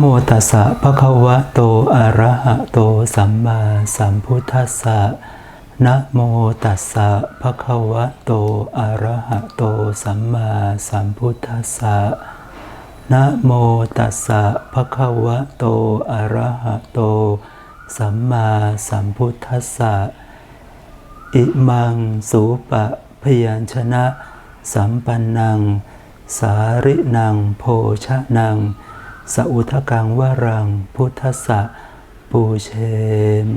นะโมตัสสะภะคะวะโต อะระหะโต สัมมาสัมพุทธัสสะนะโมตัสสะภะคะวะโต อะระหะโต สัมมาสัมพุทธัสสะนะโมตัสสะภะคะวะโต อะระหะโต สัมมาสัมพุทธัสสะ อิมังสูปะพยัญชนะ สัมปันนัง สารินัง โภชะนัง สอุทกังวรังพุทธะปูเช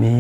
มิ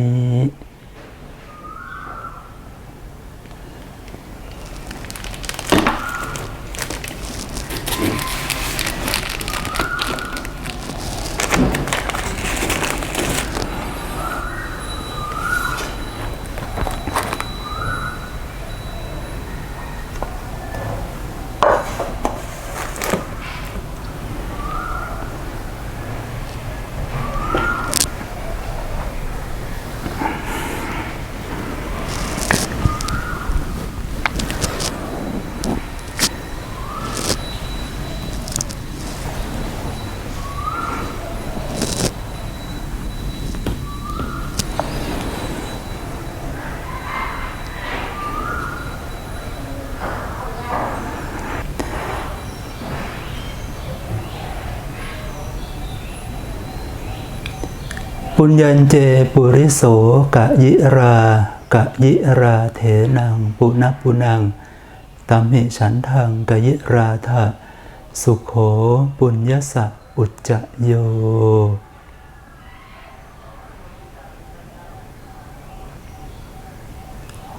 ปุญญัญเจปุริโสกะยิรากะยิราเถนังปุณปุนังตัมหิฉันทังกะยิราทะสุขโขปุญญสะอุจจโย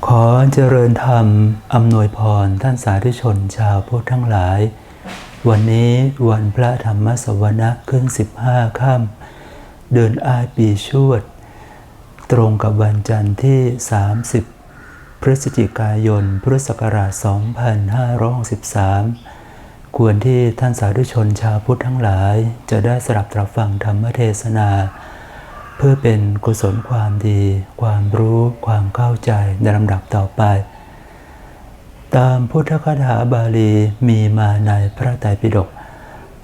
ขอเจริญธรรมอำนวยพรท่านสาธุชนชาวพุทธทั้งหลาย วันนี้วันพระธรรมสวนะขึ้น 15 ค่ำ เดือนอายปีชวด ตรงกับวันจันทร์ที่ 30 พฤศจิกายน พุทธศักราช 2563 ควรที่ท่านสาธุชนชาวพุทธทั้งหลาย จะได้สลับตรับฟังธรรมเทศนา เพื่อเป็นกุศลความดี ความรู้ ความเข้าใจในลำดับต่อไป ตามพุทธคาถาบาลีมีมาในพระไตรปิฎก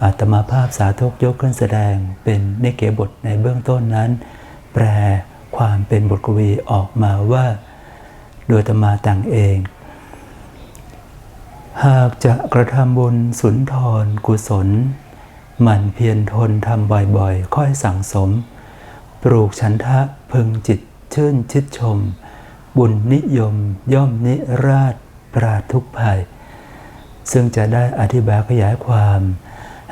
อาตมาภาพสาธกยกขึ้นแสดงเป็นเนเกบทในเบื้องต้นนั้น แปลความเป็นบทกวีออกมาว่า โดยตมาต่งเอง หากจะกระทำบุญสุนทรกุศล หมั่นเพียรทนทำบ่อยๆ ค่อยสั่งสม ปลูกฉันทะพึงจิตชื่นชิดชม บุญนิยมย่อมนิราชปราทุกภัย ซึ่งจะได้อธิบายขยายความ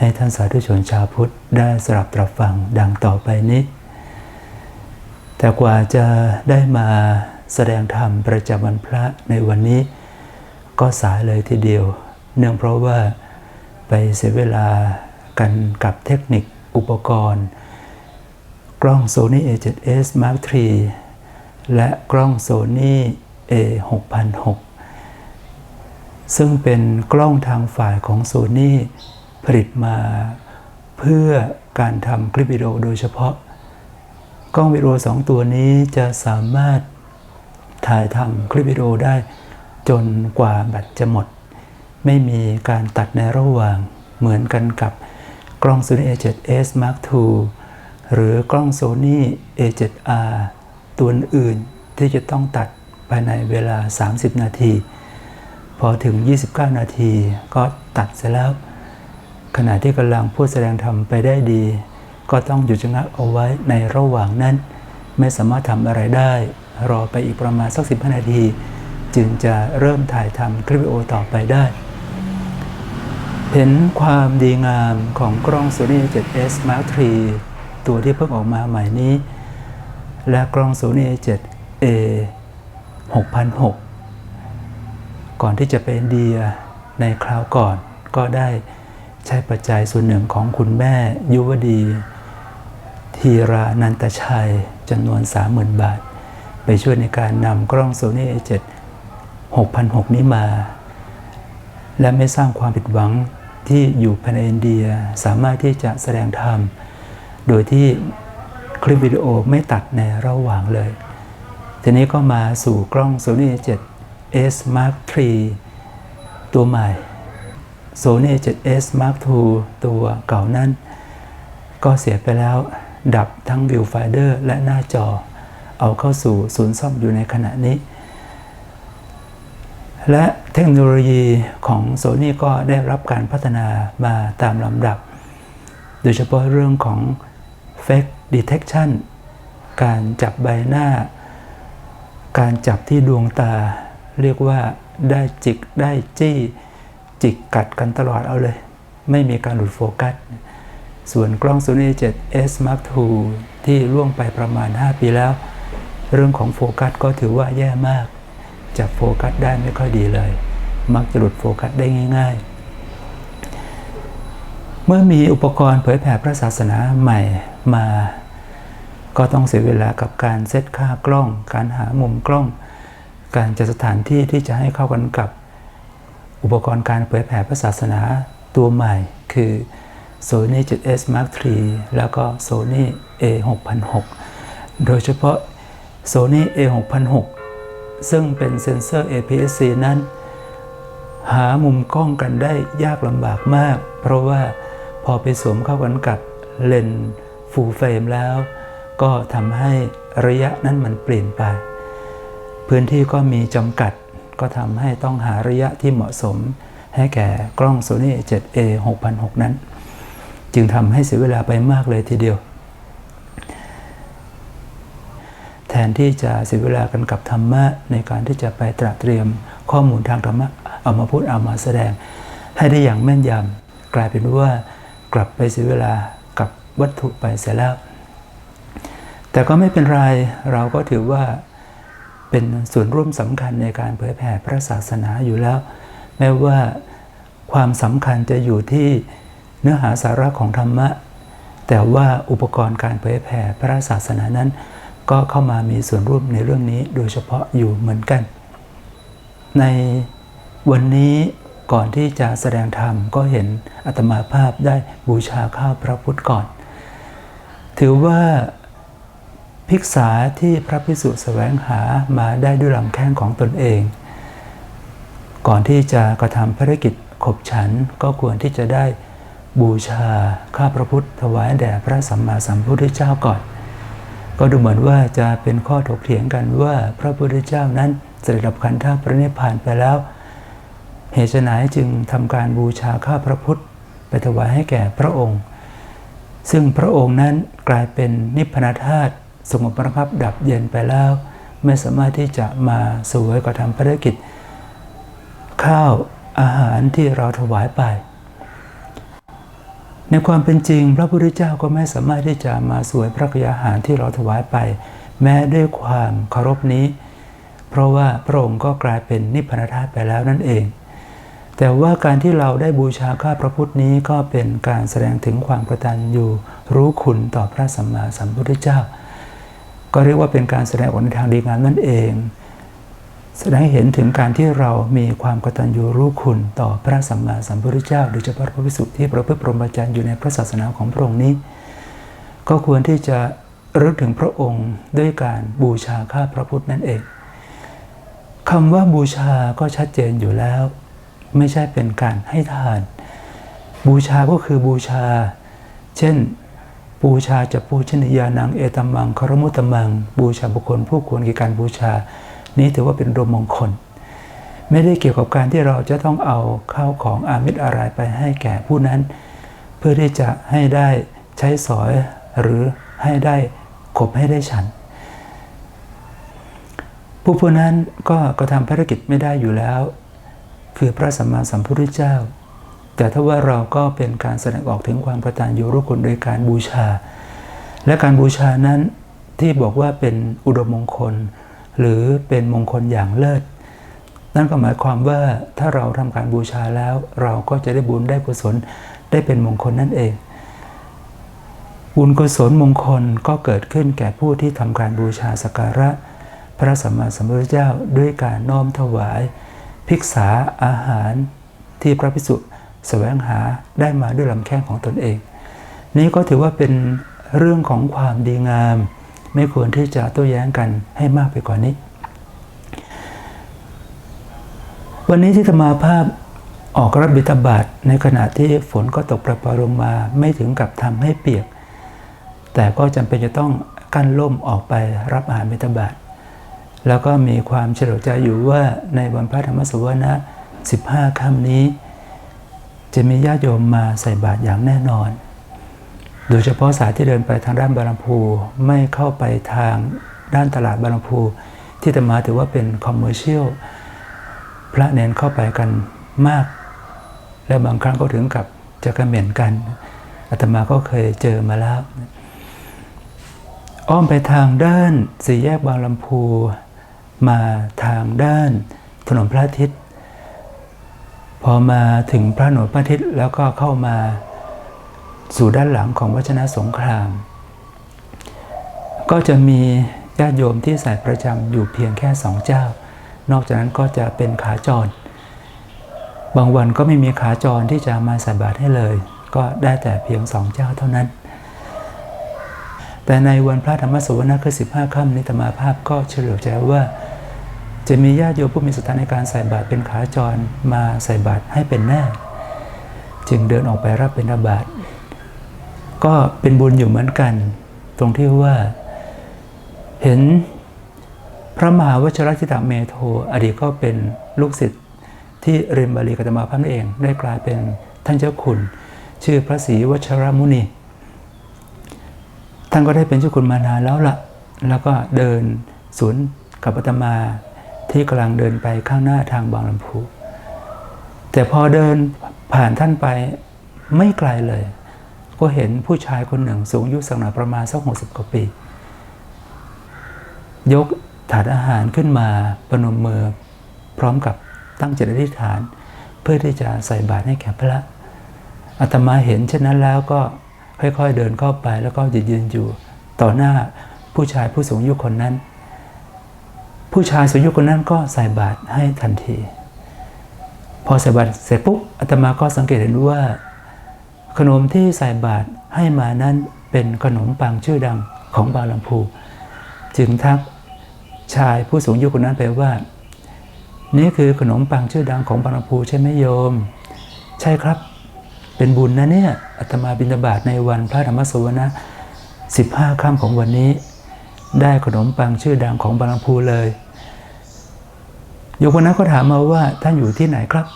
ให้ท่านสาธุชนชาวพุทธได้สลับตรับฟังดังต่อไปนี้ แต่กว่าจะได้มาแสดงธรรมประจำวันพระในวันนี้ ก็สายเลยทีเดียว เนื่องเพราะว่าไปเสียเวลากันกับเทคนิคอุปกรณ์ กล้อง Sony A7S Mark III และกล้อง Sony A6006 ซึ่งเป็นกล้องทางฝ่ายของ Sony ผลิตมาเพื่อการทำคลิปวิดีโอโดยเฉพาะ กล้องวิดีโอสองตัวนี้จะสามารถถ่ายทำคลิปวิดีโอได้จนกว่าแบตจะหมด ไม่มีการตัดในระหว่าง เหมือนกันกับกล้อง Sony A7S Mark II หรือกล้อง Sony A7R ตัวอื่นที่จะต้องตัดภายในเวลา 30 นาที พอถึง 29 นาทีก็ตัดเสร็จแล้ว ขณะที่กำลังพูดแสดงธรรมไปได้ดี ก็ต้องหยุดชะงักเอาไว้ในระหว่างนั้น ไม่สามารถทำอะไรได้ รอไปอีกประมาณสัก 15 นาที จึงจะเริ่มถ่ายทำคลิปวิดีโอต่อไปได้ เห็นความดีงามของกล้อง Sony 7S Mark III ตัวที่เพิ่งออกมาใหม่นี้ และกล้อง Sony 7A 6006 ก่อนที่จะเป็นเดียในคราวก่อนก็ได้ ใช้ปัจจัยส่วนหนึ่งของคุณแม่ยุวดีทีรานันตชัยจำนวน 30,000 บาท ไปช่วยในการนำกล้อง Sony A7 6006 นี้มา และไม่สร้างความผิดหวังที่อยู่ภายในอินเดียสามารถที่จะแสดงธรรม โดยที่คลิปวิดีโอไม่ตัดในระหว่างเลย ทีนี้ก็มาสู่กล้อง Sony A7S Mark III ตัวใหม่ Sony A7S Mark II ตัวเก่านั้น ก็เสียไปแล้วดับทั้งวิวไฟเดอร์และหน้าจอ เอาเข้าสู่ศูนย์ซ่อมอยู่ในขณะนี้ และเทคโนโลยีของ Sony ก็ได้รับการพัฒนามาตามลำดับ โดยเฉพาะเรื่องของ Fake Detection การจับใบหน้า การจับที่ดวงตา เรียกว่าได้จิกได้จี้ จิกกัดกันตลอดเอาเลย ไม่มีการหลุดโฟกัส ส่วนกล้อง Sony 7S Mark II ที่ล่วงไปประมาณ 5 ปีแล้ว เรื่องของโฟกัสก็ถือว่าแย่มาก จับโฟกัสได้ไม่ค่อยดีเลย มักจะหลุดโฟกัสได้ง่าย ๆ เมื่อมีอุปกรณ์เผยแผ่พระศาสนาใหม่มา ก็ต้องเสียเวลากับการเซตค่ากล้อง การหามุมกล้อง การจัดสถานที่ที่จะให้เข้ากันกับ อุปกรณ์การเผยแผ่พระศาสนาตัวใหม่คือ Sony 7S Mark III แล้วก็ Sony A 6 0 0โดยเฉพาะ Sony A 6 0 0ซึ่งเป็นเซ็นเซอร์ APS-C นั้น หามุมกล้องกันได้ยากลำบากมาก เพราะว่าพอไปสวมเข้ากันกับเลนส์ฟูลเฟรมแล้ว ก็ทำให้ระยะนั้นมันเปลี่ยนไป พื้นที่ก็มีจำกัด ก็ทำให้ต้องหาระยะที่เหมาะสม ให้แก่กล้อง Sony 7A 6006 นั้น จึงทำให้เสียเวลาไปมากเลยทีเดียว แทนที่จะเสียเวลากันกับธรรมะในการที่จะไปตระเตรียมข้อมูลทางธรรมะเอามาพูดเอามาแสดง ให้ได้อย่างแม่นยำกลายเป็นว่ากลับไปเสียเวลากับวัตถุไปเสียแล้ว แต่ก็ไม่เป็นไรเราก็ถือว่า เป็นส่วนร่วมสำคัญในการเผยแผ่พระศาสนาอยู่แล้ว แม้ว่าความสำคัญจะอยู่ที่เนื้อหาสาระของธรรมะ แต่ว่าอุปกรณ์การเผยแผ่พระศาสนานั้น ก็เข้ามามีส่วนร่วมในเรื่องนี้โดยเฉพาะอยู่เหมือนกัน ในวันนี้ก่อนที่จะแสดงธรรมก็เห็นอัตมาภาพได้บูชาข้าวพระพุทธก่อน ถือว่า ภิกษาที่พระพิสุแสวงหามาได้ด้วยลำแข้งของตนเอง ก่อนที่จะกระทำภารกิจขบฉันก็ควรที่จะได้บูชาข้าพระพุทธถวายแด่พระสัมมาสัมพุทธเจ้าก่อน ก็ดูเหมือนว่าจะเป็นข้อถกเถียงกันว่าพระพุทธเจ้านั้นเสด็จดับขันธพระนิพพานไปแล้ว เหตุไหนจึงทำการบูชาข้าพระพุทธไปถวายให้แก่พระองค์ ซึ่งพระองค์นั้นกลายเป็นนิพพานธาตุ สงบประคับดับเย็นไปแล้ว ไม่สามารถที่จะมาสวยกระทำภารกิจ ข้าวอาหารที่เราถวายไป ในความเป็นจริง พระพุทธเจ้าก็ไม่สามารถที่จะมาสวยพระกยาหารที่เราถวายไป แม้ด้วยความเคารพนี้ เพราะว่าพระองค์ก็กลายเป็นนิพพานธาตุไปแล้วนั่นเองแต่ว่าการที่เราได้บูชาข้าพระพุทธนี้ก็เป็นการแสดงถึงความกตัญญูรู้คุณต่อพระสัมมาสัมพุทธเจ้า ก็เรียกว่าเป็นการแสดงออกในทางดีงามนั่นเอง แสดงให้เห็นถึงการที่เรามีความกตัญญูรู้คุณต่อพระสัมมาสัมพุทธเจ้าโดยเฉพาะพระภิกษุที่ประพฤติพรหมจรรย์อยู่ในพระศาสนาของพระองค์นี้ ก็ควรที่จะรึกถึงพระองค์ด้วยการบูชาข้าพระพุทธนั่นเองคำว่าบูชาก็ชัดเจนอยู่แล้ว ไม่ใช่เป็นการให้ทาน บูชาก็คือบูชา เช่น บูชาจะปูชนียานังเอตัมมังคารมุตตมัง บูชาบุคคลผู้ควรแก่การบูชา นี้ถือว่าเป็นรมมงคล ไม่ได้เกี่ยวกับการที่เราจะต้องเอาข้าวของอามิตรอะไรไปให้แก่ผู้นั้น เพื่อที่จะให้ได้ใช้สอยหรือให้ได้ขบให้ได้ฉัน ผู้ผู้นั้นก็กระทำภารกิจไม่ได้อยู่แล้ว คือพระสัมมาสัมพุทธเจ้า แต่ถ้าว่าเราก็เป็นการแสดงออกถึงความกตัญญูรู้คุณโดยการบูชา และการบูชานั้นที่บอกว่าเป็นอุดมมงคล หรือเป็นมงคลอย่างเลิศ นั่นก็หมายความว่าถ้าเราทำการบูชาแล้ว เราก็จะได้บุญได้กุศลได้เป็นมงคลนั่นเอง บุญกุศลมงคลก็เกิดขึ้นแก่ผู้ที่ทำการบูชาสักการะ พระสัมมาสัมพุทธเจ้าด้วยการน้อมถวาย ภิกษาอาหารที่พระภิกษุ แสวงหาได้มาด้วยลำแข้งของตนเอง นี้ก็ถือว่าเป็นเรื่องของความดีงาม ไม่ควรที่จะโต้แย้งกันให้มากไปกว่านี้ วันนี้ที่ธรรมาภาพออกรับบิณฑบาตในขณะที่ฝนก็ตกประปรายลงมาไม่ถึงกับทำให้เปียก แต่ก็จำเป็นจะต้องกั้นล่มออกไปรับอาหารบิณฑบาตแล้วก็มีความเฉลียวใจอยู่ว่าในวันพระธรรมสวนะ 15ค่ำนี้ จะมีญาติโยมมาใส่บาตรอย่างแน่นอน โดยเฉพาะสายที่เดินไปทางด้านบารมพูไม่เข้าไปทางด้านตลาดบารมพูที่ธรรมาถือว่าเป็นคอมเมอร์เชียลพระเนนเข้าไปกันมาก และบางครั้งก็ถึงกับจะกระเหม็นกันอาตมาก็เคยเจอมาแล้วอ้อมไปทางด้านสี่แยกบางลำพู มาทางด้านถนนพระอาทิตย์ พอมาถึงพระถนนพระทิตย์แล้วก็เข้ามาสู่ด้านหลังของวัชนะสงคราม ก็จะมีญาติโยมที่ใส่ประจำอยู่เพียงแค่สองเจ้า นอกจากนั้นก็จะเป็นขาจร บางวันก็ไม่มีขาจรที่จะมาใส่บาตรให้เลย ก็ได้แต่เพียงสองเจ้าเท่านั้น แต่ในวันพระธรรมสวนาคือ15 ค่ำนิตมาภาพก็เฉลียวใจว่า จะมีญาติโยมผู้มีศรัทธาในการใส่บาตรเป็นขาจรมาใส่บาตรให้เป็นแน่ จึงเดินออกไปรับเป็นบาตรก็เป็นบุญอยู่เหมือนกัน ตรงที่ว่าเห็นพระมหาวชิรชิตาเมโท อดีตก็เป็นลูกศิษย์ที่เรียนบาลีกัตมาพันเอง ได้กลายเป็นท่านเจ้าคุณ ชื่อพระศรีวชรมุนี ท่านก็ได้เป็นเจ้าคุณมานานแล้วละ่ะ แล้วก็เดินสวนกับอาตมา ที่กำลังเดินไปข้างหน้าทางบางลำพู แต่พอเดินผ่านท่านไปไม่ไกลเลย ก็เห็นผู้ชายคนหนึ่งสูงอายุสักหน่อยประมาณสักหกสิบกว่าปี ยกถาดอาหารขึ้นมาประนมมือพร้อมกับตั้งจิตอธิษฐาน เพื่อที่จะใส่บาตรให้แก่พระอาตมาเห็นเช่นนั้นแล้วก็ค่อยๆเดินเข้าไปแล้วก็ยืนอยู่ต่อหน้าผู้ชายผู้สูงอายุคนนั้น ผู้ชายสูงอายุคนนั้นก็ใส่บาตรให้ทันที พอใส่บาตรเสร็จปุ๊บอาตมาก็สังเกตเห็นว่า ขนมที่ใส่บาตรให้มานั้นเป็นขนมปังชื่อดังของบางลำพู จึงทักชายผู้สูงอายุคนนั้นไปว่า นี่คือขนมปังชื่อดังของบางลำพูใช่ไหมโยม ใช่ครับ เป็นบุญนะเนี่ยอาตมาบิณฑบาตในวันพระธรรมสวนะ15ค่ำของวันนี้ ได้ขนมปังชื่อดังของบางลำพูเลย โยมคนนั้นก็ถามมาว่าท่านอยู่ที่ไหนครับ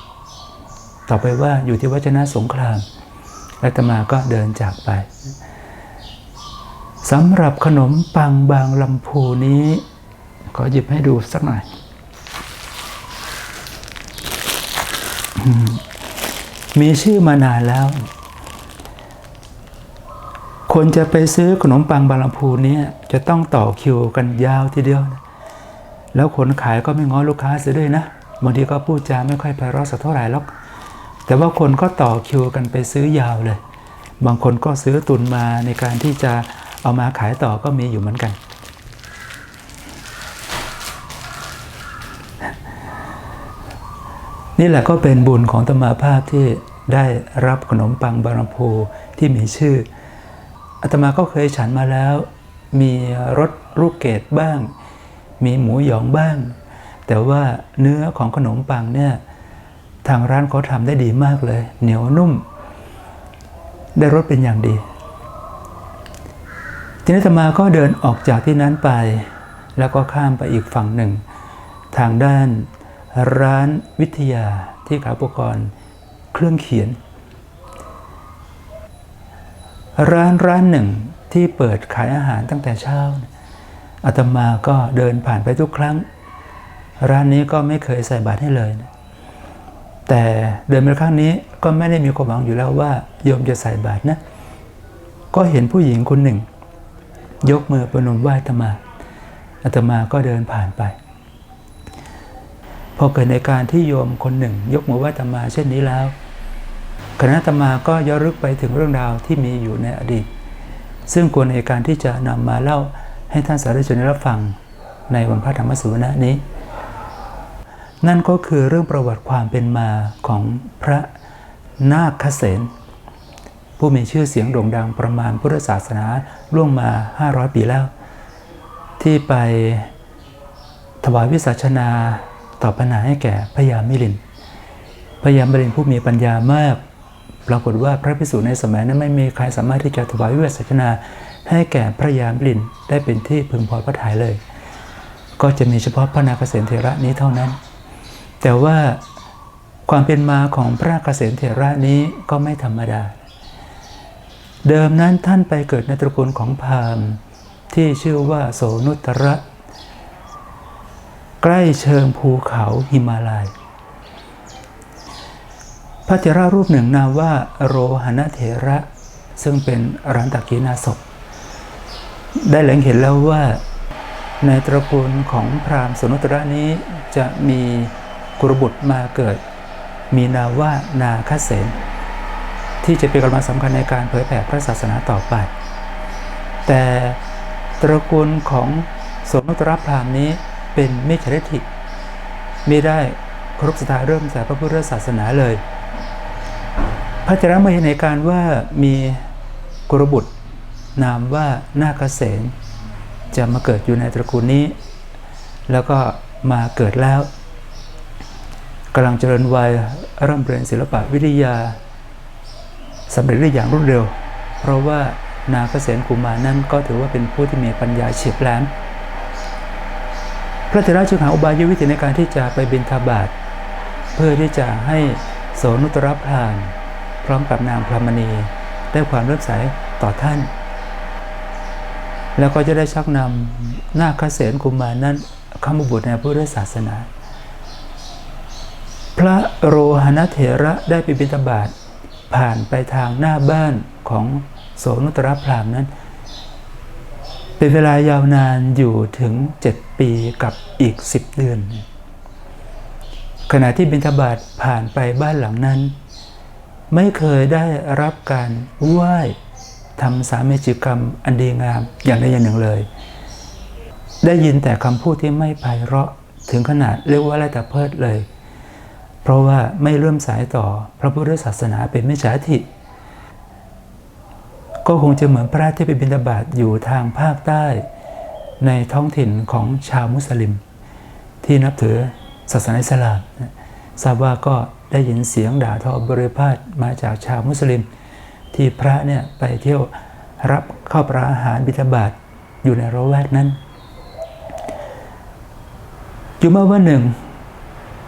ต่อไปว่าอยู่ที่วัชนะสงครามอาตมาก็เดินจากไปสำหรับขนมปังบางลำพูนี้ ขอหยิบให้ดูสักหน่อยมีชื่อมานานแล้ว คนจะไปซื้อขนมปังบางลำพูนี้จะต้องต่อคิวกันยาวทีเดียวนะ แล้วคนขายก็ไม่ง้อลูกค้าเสียด้วยนะบางทีก็พูดจาไม่ค่อยไพเราะสักเท่าไหร่หรอกแต่ว่าคนก็ต่อคิวกันไปซื้อยาวเลย บางคนก็ซื้อตุนมาในการที่จะเอามาขายต่อก็มีอยู่เหมือนกัน นี่แหละก็เป็นบุญของธรรมาภาพที่ได้รับขนมปังบารมพูที่มีชื่ออาตมาก็เคยฉันมาแล้ว มีรสลูกเกดบ้าง มีหมูหยองบ้าง แต่ว่าเนื้อของขนมปังเนี่ยทางร้านเขาทำได้ดีมากเลย เหนียวนุ่ม ได้รสเป็นอย่างดี ทีนี้ธรรมาก็เดินออกจากที่นั้นไป แล้วก็ข้ามไปอีกฝั่งหนึ่ง ทางด้านร้านวิทยาที่ขายอุปกรณ์เครื่องเขียน ร้านร้านหนึ่งที่เปิดขายอาหารตั้งแต่เช้า อาตมาก็เดินผ่านไปทุกครั้ง ร้านนี้ก็ไม่เคยใส่บาตรให้เลยนะแต่เดินมาครั้งนี้ก็ไม่ได้มีความหวังอยู่แล้วว่าโยมจะใส่บาตรนะ ก็เห็นผู้หญิงคนหนึ่ง ยกมือประนมไหว้อาตมาอาตมาก็เดินผ่านไป พอเกิดในการที่โยมคนหนึ่ง ยกมือไหว้อาตมาเช่นนี้แล้วคณะอาตมาก็ย้อนลึกไปถึงเรื่องราวที่มีอยู่ในอดีต ซึ่งควรในการที่จะนำมาเล่า ให้ท่านสาธุชนได้รับฟังในวันพระธรรมสุวรรณนี้ นั่นก็คือเรื่องประวัติความเป็นมาของพระนาคเษนผู้มีชื่อเสียงโด่งดังประมาณพุทธศาสนาล่วงมา 500 ปีแล้ว ที่ไปถวายวิสัชนาตอบปัญหาให้แก่พญามิลินพญามิลินผู้มีปัญญามาก ปรากฏว่าพระภิกษุในสมัยนั้นไม่มีใครสามารถที่จะถวายวิสัชนา ให้แก่พระยามลินได้เป็นที่พึงพอพระทัยเลย ก็จะมีเฉพาะพระนาคเษนเถระนี้เท่านั้น แต่ว่าความเป็นมาของพระนาคเษนเถระนี้ก็ไม่ธรรมดา เดิมนั้นท่านไปเกิดในตระกูลของพราหมณ์ที่ชื่อว่าโสนุตระ ใกล้เชิงภูเขาหิมาลัยพระเถระรูปหนึ่งนามว่าโรหณเถระ ซึ่งเป็นรันตกีนาศพ ได้แหลงเห็นแล้วว่าในตระกูลของพราหมณ์สนุตระนี้จะมีกุรบุตรมาเกิด มีนามว่านาคเสนที่จะเป็นกำลังสำคัญในการเผยแผ่พระศาสนาต่อไป แต่ตระกูลของสนุตระพราหมณ์นี้เป็นมิจฉาทิฏฐิไม่ได้ครพศรัทธาเริ่มแต่พระพุทธศาสนาเลย พระเจระมาเห็นในการว่ามีกุรบุตร นามว่านาคเสนจะมาเกิดอยู่ในตระกูลนี้ แล้วก็มาเกิดแล้วกำลังเจริญวัยร่ำเรียนศิลปะวิทยาสำเร็จได้อย่างรวดเร็ว เพราะว่านาคเสนกุมารนั้นก็ถือว่าเป็นผู้ที่มีปัญญาเฉียบแหลมพระเถระจึงหาอุบายวิธีในการที่จะไปบินทบาทเพื่อที่จะให้โสนุตรพรามพร้อมกับนางพรามณี ได้ความเลื่อมใสต่อท่าน แล้วก็จะได้ชักนำนาคเสนกุมารนั้นเข้ามาบวชในพุทธศาสนา พระโรหณเถระได้ไปบิณฑบาตผ่านไปทางหน้าบ้านของโสนุตรพรามนั้น เป็นเวลายาวนานอยู่ถึง 7 ปีกับอีก 10 เดือน ขณะที่บิณฑบาตผ่านไปบ้านหลังนั้น ไม่เคยได้รับการไหว้ ทำสามีจิกรรมอันดีงามอย่างใดอย่างหนึ่งเลย ได้ยินแต่คำพูดที่ไม่ไพเราะถึงขนาดเรียกว่าไรแต่เพิดเลย เพราะว่าไม่เริ่อมสายต่อพระพุทธศาสนาเป็นมิจฉาทิฏฐิก็คงจะเหมือนพระที่ไปบิณฑบาตอยู่ทางภาคใต้ ในท้องถิ่นของชาวมุสลิม ที่นับถือศาสนาอิสลามทราบว่าก็ได้ยินเสียงด่าทอบริพาทมาจากชาวมุสลิม ที่พระเนี่ยไปเที่ยวรับข้าวปลาอาหารบิณฑบาตอยู่ในระแวกนั้นอยู่มื่อวันหนึ่ง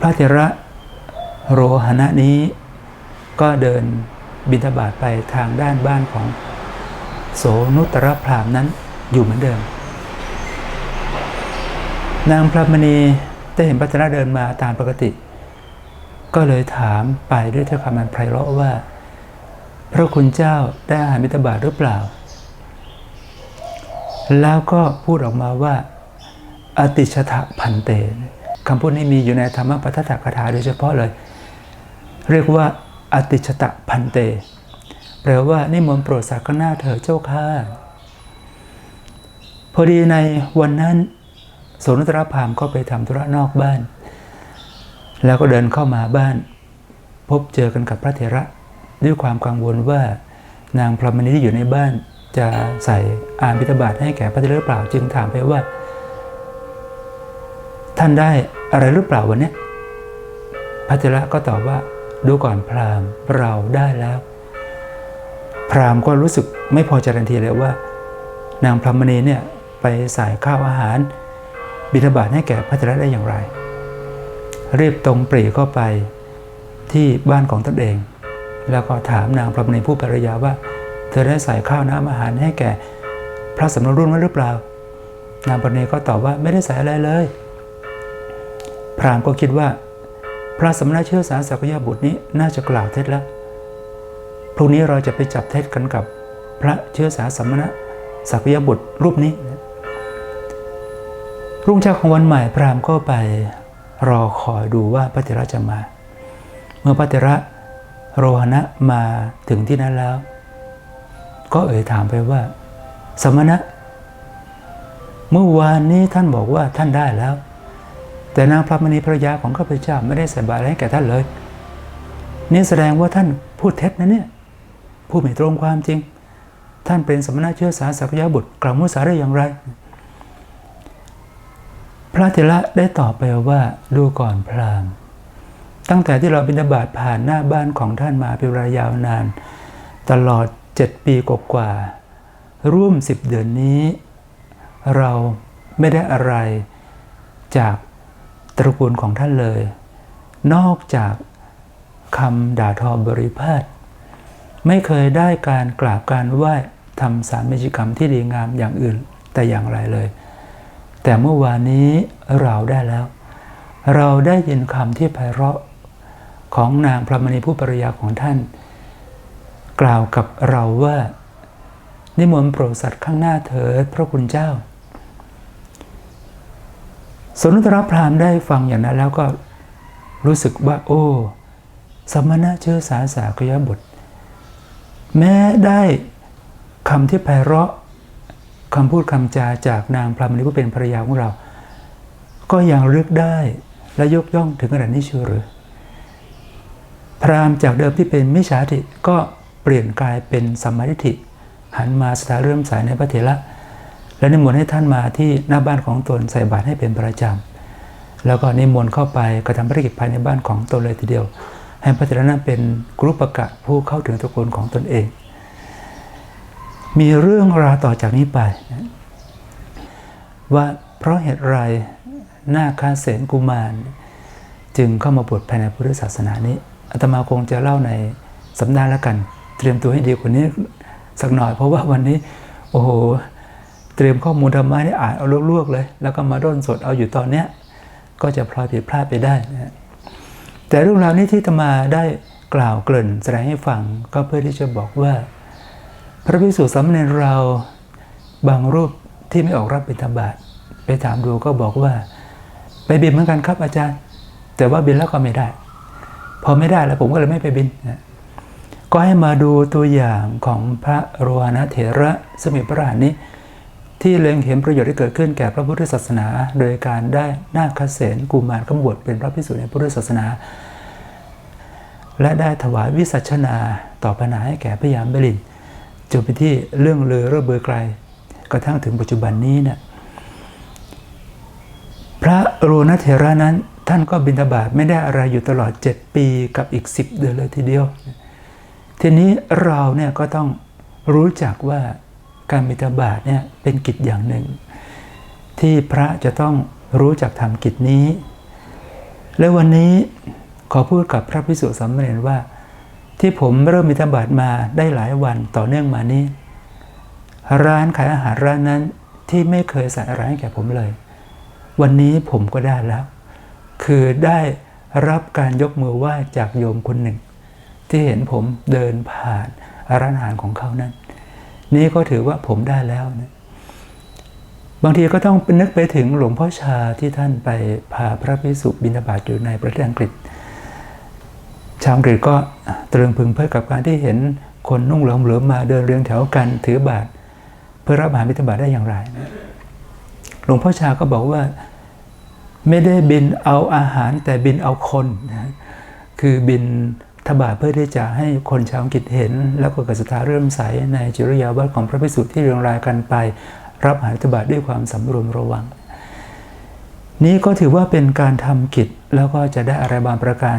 พระเถระโรหณะนี้ก็เดินบิณฑบาตไปทางด้านบ้านของโสนุตรพรามนั้นอยู่เหมือนเดิม นางพระมณีได้เห็นพระเถระเดินมาตามปกติ ก็เลยถามไปด้วยถ้อยคำมันไพเราะว่า พระคุณเจ้าได้อาหารมิตรบาทหรือเปล่า แล้วก็พูดออกมาว่า อติชะพันเตคำพูดนี้มีอยู่ในธรรมปทัตถคาถาโดยเฉพาะเลย เรียกว่า อติชตะพันเต แปลว่านิมนต์โปรดสักการะเถิดเจ้าข้าพอดีในวันนั้นโสนุตรพามก็ไปทำธุระนอกบ้าน แล้วก็เดินเข้ามาบ้าน พบเจอกันกับพระเถระ ด้วยความกังวลว่านางพรหมณีที่อยู่ในบ้านจะใส่อานพิธบาตให้แก่พระเถระหรือเปล่าจึงถามไปว่า ท่านได้อะไรหรือเปล่าวันนี้พระเถระก็ตอบว่าดูก่อนพราหมณ์เราได้แล้ว พราหมณ์ก็รู้สึกไม่พอใจทันทีเลยว่า นางพรหมณีเนี่ยไปใส่ข้าวอาหาร บิณฑบาตให้แก่พระเถระได้อย่างไรรีบตรงปรีเข้าไปที่บ้านของตนเอง แล้วก็ถามนางพรหมณีผู้ภรรยาว่า เธอได้ใส่ข้าวน้ำอาหารให้แก่ พระสมณรุ่นไว้หรือเปล่า นางพรหมณีก็ตอบว่าไม่ได้ใส่อะไรเลย พราหมณ์ก็คิดว่า พระสมณเชื้อสายสักยบุตรนี้น่าจะกล่าวเท็จแล้วพรุ่งนี้เราจะไปจับเท็จกันกับพระเชื้อสาสมณะสักยบุตรรูปนี้ รุ่งเช้าของวันใหม่พราหมณ์ก็ไปรอคอยดูว่าพระเถระจะมา เมื่อพระเถระ โรหณะมาถึงที่นั้นแล้ว ก็เอ่ยถามไปว่า สมณะ เมื่อวานนี้ท่านบอกว่าท่านได้แล้ว แต่นางพระมณีภรยาของข้าพเจ้าไม่ได้ใส่บาตรให้แก่ท่านเลย นี่แสดงว่าท่านพูดเท็จนะเนี่ยพูดไม่ตรงความจริง ท่านเป็นสมณะเชื้อสายสักยะบุตรกล่าวมุสาได้อย่างไร พระเถระได้ตอบไปว่าดูก่อนพราหมณ์ ตั้งแต่ที่เราบิณฑบาตผ่านหน้าบ้านของท่านมาเป็นเวลายาวนาน ตลอดเจ็ดปีกว่าร่วมสิบเดือนนี้ เราไม่ได้อะไรจากตระกูลของท่านเลย นอกจากคำด่าทอบริพาทไม่เคยได้การกราบการไหว้ทำสารเมจิกรรมที่ดีงามอย่างอื่นแต่อย่างไรเลย แต่เมื่อวานนี้เราได้แล้ว เราได้ยินคำที่ไพเราะ ของนางพระมณีผู้ปริยาของท่าน กล่าวกับเราว่านิมนต์โปรดสัตว์ข้างหน้าเถิดพระคุณเจ้า สนุตรพรามได้ฟังอย่างนั้นแล้วก็รู้สึกว่า โอ้สมณะเชื้อสาสากยบุตร แม้ได้คำที่ไพเราะคำพูดคำจาจากนางพรามณีผู้เป็นภรรยาของเรา ก็ยังเลือกได้และยกย่องถึงขนาดนี้เชื่อหรือ พราหมณ์จากเดิมที่เป็นมิจฉาทิฏฐิก็เปลี่ยนกลายเป็นสัมมาทิฏฐิหันมาสถาเริ่มสายในพระเถระและนิมนต์ให้ท่านมาที่หน้าบ้านของตนใส่บาตรให้เป็นประจำแล้วก็นิมนต์เข้าไปกระทำภารกิจภายในบ้านของตนเลยทีเดียว ให้พระเถระนั้นเป็นกรุปกะผู้เข้าถึงตระกูลของตนเอง มีเรื่องราวต่อจากนี้ไป ว่าเพราะเหตุไรหน้าคาเสนกุมาร จึงเข้ามาบวชภายในพุทธศาสนานี้ อาตมาคงจะเล่าในสำนักแล้วกัน เตรียมตัวให้ดีกว่านี้สักหน่อย เพราะว่าวันนี้ โอ้โห เตรียมข้อมูลธรรมะนี่อ่านเอาลวกๆเลย แล้วก็มาด้นสดเอาอยู่ตอนเนี้ยก็จะพลอยผิดพลาดไปได้นะแต่เรื่องราวนี้ที่อาตมาได้กล่าวเกริ่นแสดงให้ฟังก็เพื่อที่จะบอกว่า พระภิกษุสามเณรเราบางรูปที่ไม่ออกรับบิณฑบาตไปถามดูก็บอกว่า ไปบินเหมือนกันครับอาจารย์ แต่ว่าบินแล้วก็ไม่ได้ พอไม่ได้แล้วผมก็เลยไม่ไปบินนะก็ให้มาดูตัวอย่างของพระโรหณเถระสมิพระราชนี้ ที่เล็งเห็นประโยชน์ที่เกิดขึ้นแก่พระพุทธศาสนา โดยการได้นาคเสนกุมารขบวชเป็นพระภิกษุในพุทธศาสนา และได้ถวายวิสัชนาต่อปัญหาให้แก่พยามเบลินจนไปที่เรื่องเลือเรื่อเบือไกลกระทั่งถึงปัจจุบันนี้เนี่ยพระโรณเถระนั้น ท่านก็บิณฑบาตไม่ได้อะไรอยู่ตลอด 7 ปีกับอีก 10 เดือนเลยทีเดียว ทีนี้เราเนี่ยก็ต้องรู้จักว่าการบิณฑบาตเนี่ยเป็นกิจอย่างหนึ่ง ที่พระจะต้องรู้จักทำกิจนี้ และวันนี้ขอพูดกับพระพิสุสามเณรว่า ที่ผมเริ่มบิณฑบาตมาได้หลายวันต่อเนื่องมานี้ ร้านขายอาหารร้านนั้นที่ไม่เคยใส่อะไรให้แก่ผมเลย วันนี้ผมก็ได้แล้ว คือได้รับการยกมือไหว้จากโยมคนหนึ่ง ที่เห็นผมเดินผ่านร้านอาหารของเขานั้น นี่ก็ถือว่าผมได้แล้วนะบางทีก็ต้องนึกไปถึงหลวงพ่อชาที่ท่านไปพาพระภิกษุบิณฑบาตอยู่ในประเทศอังกฤษ ชาวอังกฤษก็ตรึงพึงเพื่อกับการที่เห็นคนนุ่งเหลืองเหลือมาเดินเรียงแถวกันถือบาตรเพื่อรับอาหารบิณฑบาตได้อย่างไรนะหลวงพ่อชาก็บอกว่า ไม่ได้บินเอาอาหารแต่บินเอาคนนะคือบินทบาทเพื่อที่จะให้คนชาวอังกฤษเห็น แล้วก็เกิดศรัทธาเริ่มใสในจริยาวัดของพระภิกษุทธิ์ที่เรียงรายกันไป รับอาหารทบาทด้วยความสำรวมระวัง นี้ก็ถือว่าเป็นการทำกิจแล้วก็จะได้อะไรบางประการ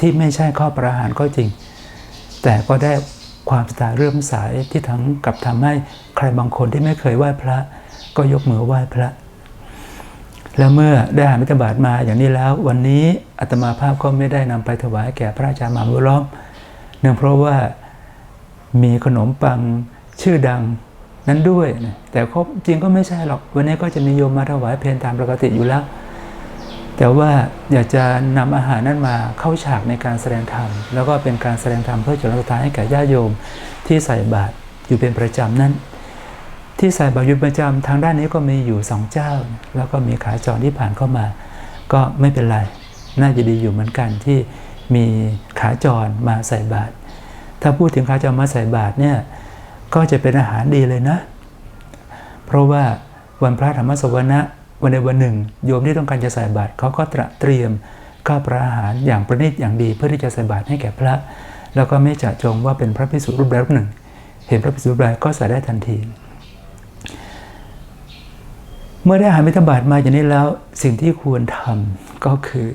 ที่ไม่ใช่ข้อประหารก็จริง แต่ก็ได้ความศรัทธาเริ่มใสที่ทั้งกับทำให้ใครบางคนที่ไม่เคยไหว้พระ ก็ยกมือไหว้พระ แล้วเมื่อได้อาหารบิณฑบาตมาอย่างนี้แล้ว วันนี้อาตมาภาพก็ไม่ได้นำไปถวายแก่พระอาจารย์มหาบุล้อม เนื่องเพราะว่ามีขนมปังชื่อดังนั้นด้วย แต่ก็จริงก็ไม่ใช่หรอก วันนี้ก็จะมีโยมมาถวายเพลตามปกติอยู่แล้ว แต่ว่าอยากจะนำอาหารนั้นมาเข้าฉากในการแสดงธรรม แล้วก็เป็นการแสดงธรรมเพื่อจุลทานให้แก่ญาติโยมที่ใส่บาตรอยู่เป็นประจำนั้น ที่ใส่บาตรอยู่ประจำทางด้านนี้ก็มีอยู่สองเจ้า แล้วก็มีขาจรที่ผ่านเข้ามา ก็ไม่เป็นไร น่าจะดีอยู่เหมือนกันที่มีขาจรมาใส่บาตรถ้าพูดถึงขาจรมาใส่บาตรเนี่ยก็จะเป็นอาหารดีเลยนะ เพราะว่าวันพระธรรมสวนะวันในวันหนึ่ง โยมที่ต้องการจะใส่บาตรเขาก็ตระเตรียมข้าวปลาอาหารอย่างประณีตอย่างดีเพื่อที่จะใส่บาตรให้แก่พระ แล้วก็ไม่จะจงว่าเป็นพระภิกษุรูปใดรูปหนึ่ง เห็นพระภิกษุรูปใดก็ใส่ได้ทันที เมื่อได้อาหารมิถบาตมาอย่างนี้แล้วสิ่งที่ควรทำก็คือ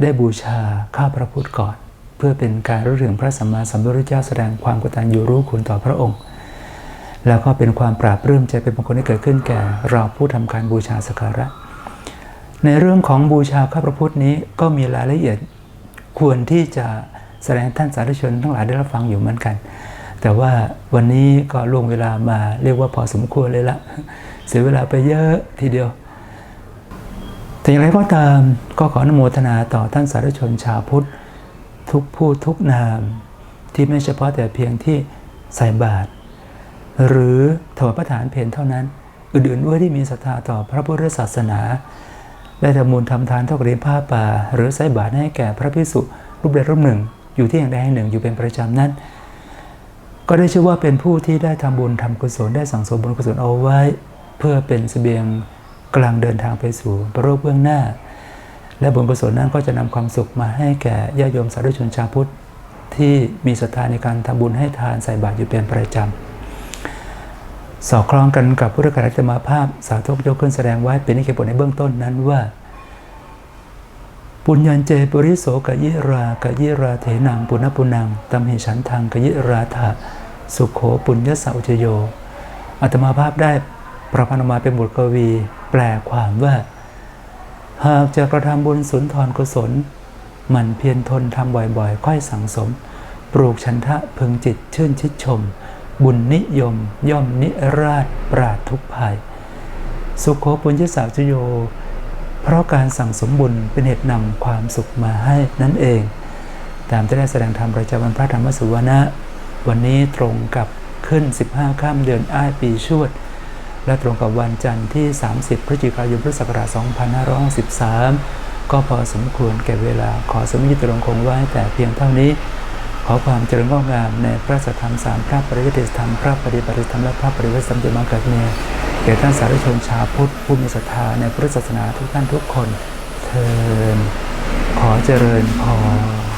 ได้บูชาข้าพระพุทธก่อน เพื่อเป็นการรู้ถึงพระสัมมาสัมพุทธเจ้าแสดงความกตัญญูรู้คุณต่อพระองค์ แล้วก็เป็นความปราบปลื้มใจเป็นมงคลที่เกิดขึ้นแก่เราผู้ทำการบูชาสักการะ ในเรื่องของบูชาข้าพระพุทธนี้ก็มีรายละเอียดควรที่จะแสดงท่านสาธุชนทั้งหลายได้รับฟังอยู่เหมือนกัน แต่ว่าวันนี้ก็ล่วงเวลามาเรียกว่าพอสมควรเลยละ เสียเวลาไปเยอะทีเดียว แต่อย่างไรก็ตามก็ขออนุโมทนาต่อท่านสาธุชนชาวพุทธ ทุกผู้ทุกนาม ที่ไม่เฉพาะแต่เพียงที่ใส่บาตรหรือถวายพระทานเพลเท่านั้น อื่นๆด้วยที่มีศรัทธาต่อพระพุทธศาสนาได้ทำบุญทำทานเท่ากรีผ้าป่า หรือใส่บาตรให้แก่พระพิสุรูปใดรูปหนึ่ง อยู่ที่อย่างใดแห่งหนึ่งอยู่เป็นประจำนั้น ก็ได้ชื่อว่าเป็นผู้ที่ได้ทำบุญทำกุศลได้สั่งสมบุญกุศลเอาไว้ เพื่อเป็นเสบียงกำลังเดินทางไปสู่พระโลกเบื้องหน้า และบุญกุศลนั้นก็จะนำความสุขมาให้แก่ญาติโยมสาธุชนชาวพุทธที่มีศรัทธาในการทำบุญให้ทานใส่บาตรอยู่เป็นประจำสอดคล้องกันกับพุทธกาลธรรมาภาพสาธกยกขึ้นแสดงไว้เป็นนิเคปในเบื้องต้นนั้นว่าปุญญเจปุริโสกยิรากยิราเถนังปุณปุนังตัมหิฉันทังกยิราธาสุขโขปุญญสาอุจโยอัตมาภาพได้ ประพนมาเป็นบทกวี แปลความว่า หากจะกระทำบุญสุนทรกุศล มันเพียรทนทำบ่อยๆ ค่อยสังสม ปลูกชันทะพึงจิตชื่นชิดชม บุญนิยม ย่อมนิราชปราดทุกภัย สุขโขปุญญสาวจโย เพราะการสั่งสมบุญเป็นเหตุนำความสุขมาให้นั่นเอง ตามที่ได้แสดงธรรมประจำวันพระธรรมสุวรรณะวันนี้ตรงกับขึ้น 15 ข้ามเดือนอ้ายปีชวด และตรงกับวันจันทร์ที่ 30 พฤศจิกายนพุทธศักราช2563ก็พอสมควรแก่เวลาขอสมยิตรงคงไว้แต่เพียงเท่านี้ ขอความเจริญงอกงามในพระสัทธรรมสามพระปริยัติธรรมพระปฏิบัติธรรมและพระปริวัติสัมเดมาเกิดเนแก่ท่านสาธุชนชาวพุทธผู้มีศรัทธาในพุทธศาสนาทุกท่านทุกคนเทินขอเจริญพร